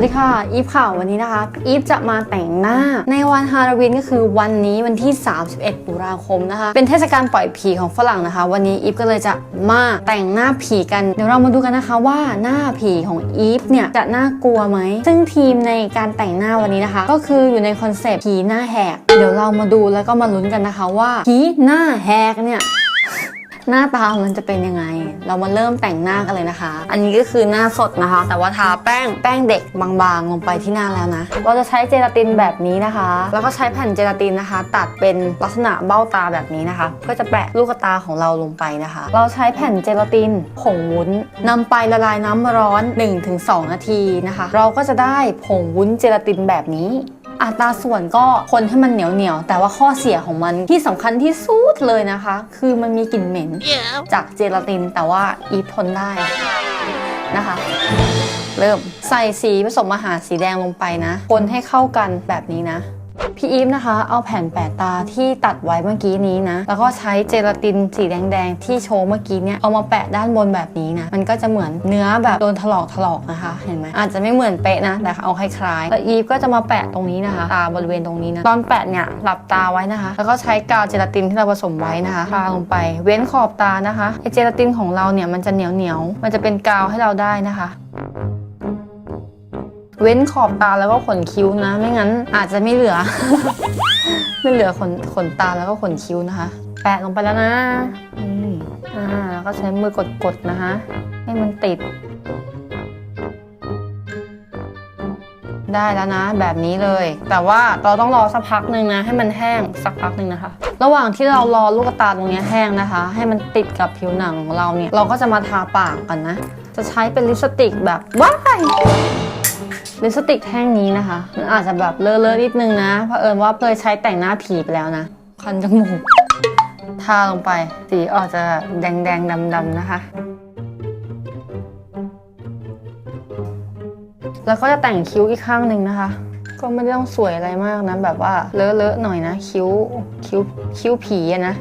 วัสดีค่ะอีฟค่ะวันนี้นะคะอีฟจะมาแต่งหน้าในวันฮาโลวีนก็คือวันนี้วันที่ 31ตุลาคมนะคะ เป็นเทศกาลปล่อยผีของฝรั่งนะคะ วันนี้อีฟก็เลยจะมาแต่งหน้าผีกันเดี๋ยวเรามาดูกันนะคะว่าหน้าผีของอีฟเนี่ยจะน่ากลัวไหมซึ่งทีมในการแต่งหน้าวันนี้นะคะ ก็คืออยู่ในคอนเซปต์ผีหน้าแหกเดี๋ยวเรามาดูแล้วก็มาลุ้นกันนะคะว่าผีหน้าแหกเนี่ย หน้าตามันจะเป็นยังไง เรามาเริ่มแต่งหน้ากันเลยนะคะ อันนี้ก็คือหน้าสดนะคะ แต่ว่าทาแป้งแป้งเด็กบางๆ ลงไปที่หน้าแล้วนะ เราจะใช้เจลาตินแบบนี้นะคะ แล้วก็ใช้แผ่นเจลาตินนะคะ ตัดเป็นลักษณะเบ้าตาแบบนี้นะคะ เพื่อจะแปะลูกตาของเราลงไปนะคะ เราใช้แผ่นเจลาตินผงวุ้นนำไปละลายน้ำร้อน 1-2 นาทีนะคะ เราก็จะได้ผงวุ้นเจลาตินแบบนี้ อัตราส่วนก็คนให้มันเหนียวเหนียวๆแต่ว่าข้อเสียของมันที่สำคัญที่สุดเลยนะคะ คือมันมีกลิ่นเหม็น จากเจลาตินแต่ว่าอีฟทนได้นะคะ เริ่มใส่สีผสมอาหารสีแดงลงไปนะ คนให้เข้ากันแบบนี้นะ พี่อีฟนะคะ เอาแผ่นแปะตาที่ตัดไว้เมื่อกี้นี้นะ แล้วก็ใช้เจลาตินสีแดงๆ ที่โชว์เมื่อกี้เนี่ยเอามาแปะด้านบนแบบนี้นะ มันก็จะเหมือนเนื้อแบบโดนถลอกถลอกนะคะ เห็นไหมอาจจะไม่เหมือนเป๊ะนะ แต่เอาคล้ายๆ แล้วอีฟก็จะมาแปะตรงนี้นะคะ ตาบริเวณตรงนี้นะ ตอนแปะเนี่ยหลับตาไว้นะคะ แล้วก็ใช้กาวเจลาตินที่เราผสมไว้นะคะทาลงไป เว้นขอบตานะคะไอเจลาตินของเราเนี่ยมันจะเหนียวเหนียวๆมันจะเป็นกาวให้เราได้นะคะ เว้นขอบตาแล้วก็ขนคิ้วนะ ไม่งั้นอาจจะไม่เหลือ ไม่เหลือขนขนตาแล้วก็ขนคิ้วนะคะ แปะลงไปแล้วนะนี่อ่าแล้วก็ใช้มือกดๆนะคะ ให้มันติด ได้แล้วนะ แบบนี้เลย แต่ว่าเราต้องรอสักพักหนึ่งนะ ให้มันแห้งสักพักหนึ่งนะคะ ระหว่างที่เรารอลูกตาตรงเนี้ยแห้งนะคะ ให้มันติดกับผิวหนังของเราเนี่ยเราก็จะมาทาปากกันนะ จะใช้เป็นลิปสติกแบบว้าย ลิปสติกแท่งนี้นะคะ มันอาจจะแบบเลอะๆนิดนึงนะ เพราะเอิญว่าเคยใช้แต่งหน้าผีไปแล้วนะ คันจมูก ทาลงไป สีออกจะแดงๆดำๆนะคะ แล้วก็จะแต่งคิ้วอีกข้างหนึ่งนะคะ ก็ไม่ได้ต้องสวยอะไรมากนะ แบบว่าเลอะๆหน่อยนะ คิ้ว คิ้ว คิ้วผีอะนะ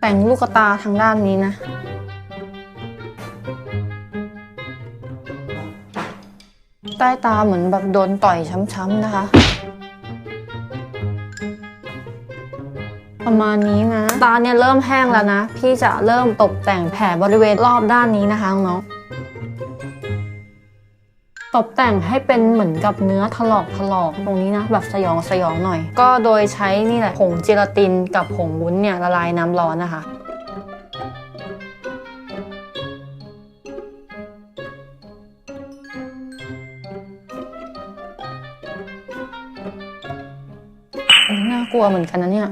แต่งลูกตาทางด้านนี้นะ ใต้ตาเหมือนแบบโดนต่อยช้ำๆนะคะ ประมาณนี้นะ ตาเนี่ยเริ่มแห้งแล้วนะ พี่จะเริ่มตกแต่งแผลบริเวณรอบด้านนี้นะคะน้องตกแต่งให้เป็นเหมือนกับเนื้อถลอกถลอกตรงนี้นะ แบบสยองสยองหน่อย ก็โดยใช้นี่แหละผงเจลาตินกับผงวุ้นเนี่ยละลายน้ำร้อนนะคะ น่ากลัวเหมือนกันนะเนี่ย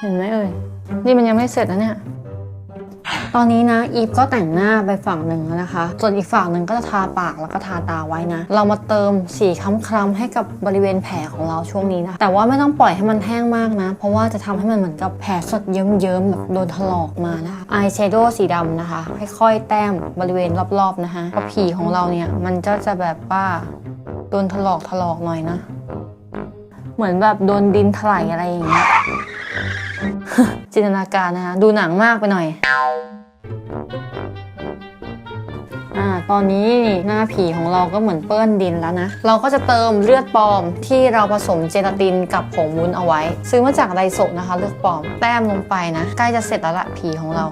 เห็นไหมเอ่ย นี่มันยังไม่เสร็จนะเนี่ย ตอนนี้นะ อีฟก็แต่งหน้าไปฝั่งหนึ่งแล้วนะคะ ส่วนอีกฝั่งหนึ่งก็จะทาปากแล้วก็ทาตาไว้นะ เรามาเติมสีคล้ำๆให้กับบริเวณแผลของเราช่วงนี้นะ แต่ว่าไม่ต้องปล่อยให้มันแห้งมากนะ เพราะว่าจะทำให้มันเหมือนกับแผลสดเยิ้มๆแบบโดนถลอกมานะคะ อายแชโดว์สีดำนะคะ ค่อยๆ แต้มบริเวณรอบๆนะคะเพราะผีของเราเนี่ยมันก็จะแบบว่าโดนถลอกถลอกหน่อยนะ เหมือนแบบโดนดินถลายอะไรอย่างเงี้ย จินตนาการนะคะ ดูหนังมากไปหน่อย อ่า ตอนนี้หน้าผีของเราก็เหมือนเปื้อนดินแล้วนะ เราก็จะเติมเลือดปลอมที่เราผสมเจลาตินกับผงวุ้นเอาไว้ ซื้อมาจากไดโซะนะคะ เลือดปลอม แต้มลงไปนะ ใกล้จะเสร็จแล้วละผีของเรา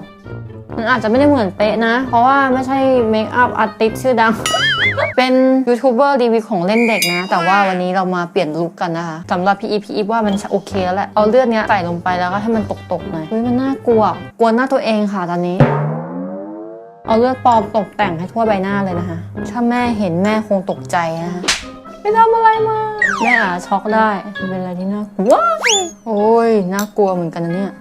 มันอาจจะไม่ได้เหมือนเป๊ะนะ เพราะว่าไม่ใช่เมคอัพอาร์ติสชื่อดัง เป็นยูทูบเบอร์รีวิวของเล่นเด็กนะ แต่ว่าวันนี้เรามาเปลี่ยนลุคกันนะคะสำหรับพี่อีพีอีว่ามันโอเคแล้วแหละเอาเลือดเนี้ยใส่ลงไปแล้วก็ให้มันตกๆหน่อยเฮ้ยมันน่ากลัว กลัวหน้าตัวเองค่ะตอนนี้ เอาเลือดปลอมตกแต่งให้ทั่วใบหน้าเลยนะคะ ถ้าแม่เห็นแม่คงตกใจนะคะไปทำอะไรมาแม่อาช็อกได้มันเป็นอะไรที่น่ากลัวโอ้ยน่ากลัวเหมือนกันนะเนี่ย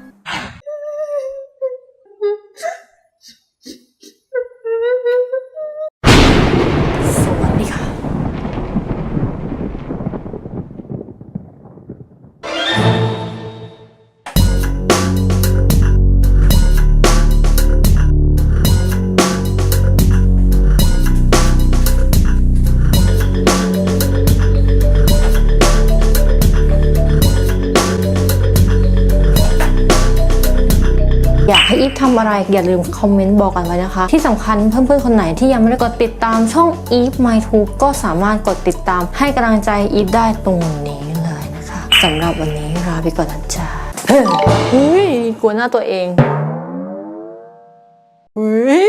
ำอะไรอย่าลืมคอมเมนต์บอกกันไว้นะคะ ที่สำคัญเพื่อนๆคนไหนที่ยังไม่ได้กดติดตามช่อง Eve My Tube ก็สามารถกดติดตามให้กำลังใจ Eve ได้ตรงนี้เลยนะคะสำหรับวันนี้ลาไปก่อนนะจ๊ะเฮ้ยกลัวหน้าตัวเองเฮ้ย